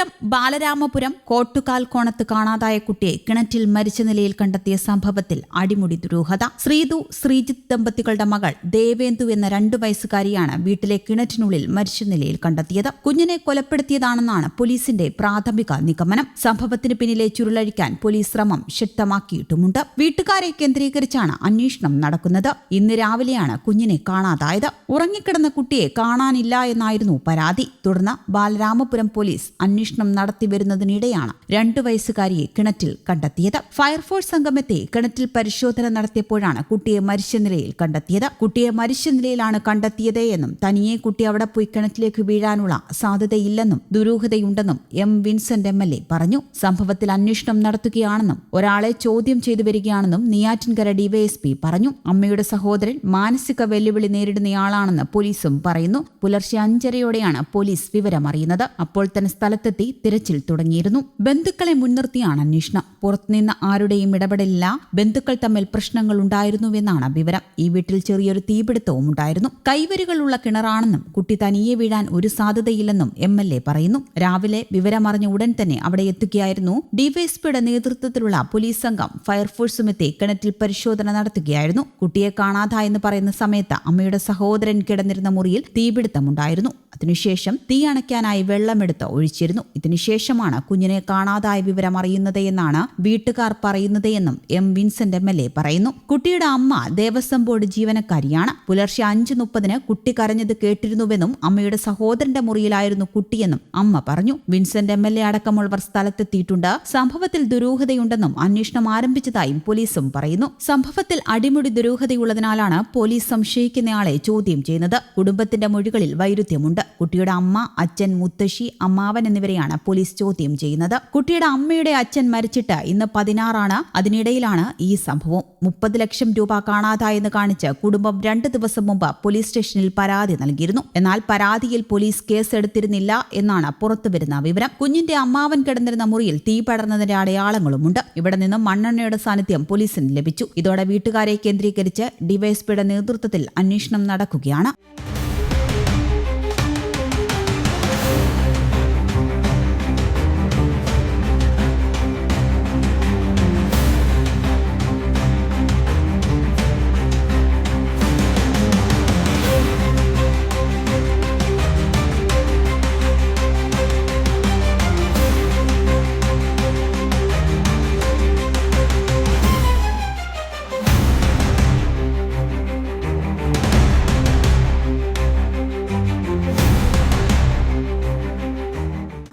തിരുവനന്തപുരം ബാലരാമപുരം കോട്ടുകാൽ കോണത്ത് കാണാതായ കുട്ടിയെ കിണറ്റിൽ മരിച്ച നിലയിൽ കണ്ടെത്തിയ സംഭവത്തിൽ അടിമുടി ദുരൂഹത. ശ്രീതു ശ്രീജിത്ത് ദമ്പതികളുടെ മകൾ ദേവേന്ദു എന്ന രണ്ടു വയസ്സുകാരിയാണ് വീട്ടിലെ കിണറ്റിനുള്ളിൽ മരിച്ച നിലയിൽ കണ്ടെത്തിയത്. കുഞ്ഞിനെ കൊലപ്പെടുത്തിയതാണെന്നാണ് പോലീസിന്റെ പ്രാഥമിക നിഗമനം. സംഭവത്തിന് പിന്നിലെ ചുരുളഴിക്കാൻ പോലീസ് ശ്രമം ശക്തമാക്കിയിട്ടുമുണ്ട്. വീട്ടുകാരെ കേന്ദ്രീകരിച്ചാണ് അന്വേഷണം നടക്കുന്നത്. ഇന്ന് രാവിലെയാണ് കുഞ്ഞിനെ കാണാതായത്. ഉറങ്ങിക്കിടന്ന കുട്ടിയെ കാണാനില്ല എന്നായിരുന്നു പരാതി. തുടർന്ന് ബാലരാമപുരം പോലീസ് അന്വേഷണം നടത്തി വരുന്നതിനിടെയാണ് രണ്ടു വയസ്സുകാരിയെ കിണറ്റിൽ കണ്ടെത്തിയത്. ഫയർഫോഴ്സ് സംഗമത്തെ കിണറ്റിൽ പരിശോധന നടത്തിയപ്പോഴാണ് കുട്ടിയെ മരിച്ച നിലയിൽ കണ്ടെത്തിയത്. കുട്ടിയെ മരിച്ച നിലയിലാണ് കണ്ടെത്തിയത് എന്നും തനിയെ കുട്ടി അവിടെ പോയി കിണറ്റിലേക്ക് വീഴാനുള്ള സാധ്യതയില്ലെന്നും ദുരൂഹതയുണ്ടെന്നും M Vincent M L A പറഞ്ഞു. സംഭവത്തിൽ അന്വേഷണം നടത്തുകയാണെന്നും ഒരാളെ ചോദ്യം ചെയ്തു വരികയാണെന്നും നെയ്യാറ്റിൻകര ഡിവൈഎസ്പി പറഞ്ഞു. അമ്മയുടെ സഹോദരൻ മാനസിക വെല്ലുവിളി നേരിടുന്നയാളാണെന്ന് പോലീസും പറയുന്നു. പുലർച്ചെ അഞ്ചരയോടെയാണ് പോലീസ് വിവരമറിയുന്നത്. അപ്പോൾ തന്നെ സ്ഥലത്തെത്തി തിരച്ചിൽ തുടങ്ങിയിരുന്നു. ബന്ധുക്കളെ മുൻനിർത്തിയാണ് അന്വേഷണം പുറത്തുനിന്ന് ആരുടെയും ഇടപെടലില്ല. ബന്ധുക്കൾ തമ്മിൽ പ്രശ്നങ്ങൾ ഉണ്ടായിരുന്നുവെന്നാണ് വിവരം. ഈ വീട്ടിൽ ചെറിയൊരു തീപിടുത്തവും ഉണ്ടായിരുന്നു. കൈവരികളുള്ള കിണറാണെന്നും കുട്ടി തനിയെ വീഴാൻ ഒരു സാധ്യതയില്ലെന്നും എം എൽ എ പറയുന്നു. രാവിലെ വിവരമറിഞ്ഞ ഉടൻ തന്നെ അവിടെ എത്തുകയായിരുന്നു. ഡിവൈഎസ്പിയുടെ നേതൃത്വത്തിലുള്ള പോലീസ് സംഘം ഫയർഫോഴ്സും എത്തി കിണറ്റിൽ പരിശോധന നടത്തുകയായിരുന്നു. കുട്ടിയെ കാണാതായെന്ന് പറയുന്ന സമയത്ത് അമ്മയുടെ സഹോദരൻ കിടന്നിരുന്ന മുറിയിൽ തീപിടുത്തമുണ്ടായിരുന്നു. അതിനുശേഷം തീ അണയ്ക്കാനായി വെള്ളമെടുത്ത് ഒഴിച്ചിരുന്നു. ഇതിനുശേഷമാണ് കുഞ്ഞിനെ കാണാതായ വിവരം അറിയുന്നത് എന്നാണ് വീട്ടുകാർ പറയുന്നത് എന്നും M Vincent M L A പറയുന്നു. കുട്ടിയുടെ അമ്മ ദേവസ്വം ബോർഡ് ജീവനക്കാരിയാണ്. പുലർച്ചെ അഞ്ച് മുപ്പതിന് കുട്ടി കരഞ്ഞത് കേട്ടിരുന്നുവെന്നും അമ്മയുടെ സഹോദരന്റെ മുറിയിലായിരുന്നു കുട്ടിയെന്നും അമ്മ പറഞ്ഞു. വിൻസെന്റ് എം എൽ എ അടക്കമുള്ളവർ സ്ഥലത്തെത്തിയിട്ടുണ്ട്. സംഭവത്തിൽ ദുരൂഹതയുണ്ടെന്നും അന്വേഷണം ആരംഭിച്ചതായും പോലീസും പറയുന്നു. സംഭവത്തിൽ അടിമുടി ദുരൂഹതയുള്ളതിനാലാണ് പോലീസ് സംശയിക്കുന്നയാളെ ചോദ്യം ചെയ്യുന്നത്. കുടുംബത്തിന്റെ മൊഴികളിൽ വൈരുദ്ധ്യമുണ്ട്. കുട്ടിയുടെ അമ്മ അച്ഛൻ മുത്തശ്ശി അമ്മാവൻ എന്നിവരെയാണ് പോലീസ് ചോദ്യം ചെയ്യുന്നത്. കുട്ടിയുടെ അമ്മയുടെ അച്ഛൻ മരിച്ചിട്ട് ഇന്ന് പതിനാറാണ്. അതിനിടയിലാണ് ഈ സംഭവം. മുപ്പത് ലക്ഷം രൂപ കാണാതായെന്ന് കാണിച്ച് കുടുംബം രണ്ട് ദിവസം മുമ്പ് പോലീസ് സ്റ്റേഷനിൽ പരാതി നൽകിയിരുന്നു. എന്നാൽ പരാതിയിൽ പോലീസ് കേസെടുത്തിരുന്നില്ല എന്നാണ് പുറത്തുവരുന്ന വിവരം. കുഞ്ഞിന്റെ അമ്മാവൻ കിടന്നിരുന്ന മുറിയിൽ തീ പടർന്നതിന്റെ അടയാളങ്ങളുമുണ്ട്. ഇവിടെ നിന്നും മണ്ണെണ്ണയുടെ സാന്നിധ്യം പോലീസിന് ലഭിച്ചു. ഇതോടെ വീട്ടുകാരെ കേന്ദ്രീകരിച്ച് ഡിവൈഎസ്പിയുടെ നേതൃത്വത്തിൽ അന്വേഷണം നടക്കുകയാണ്.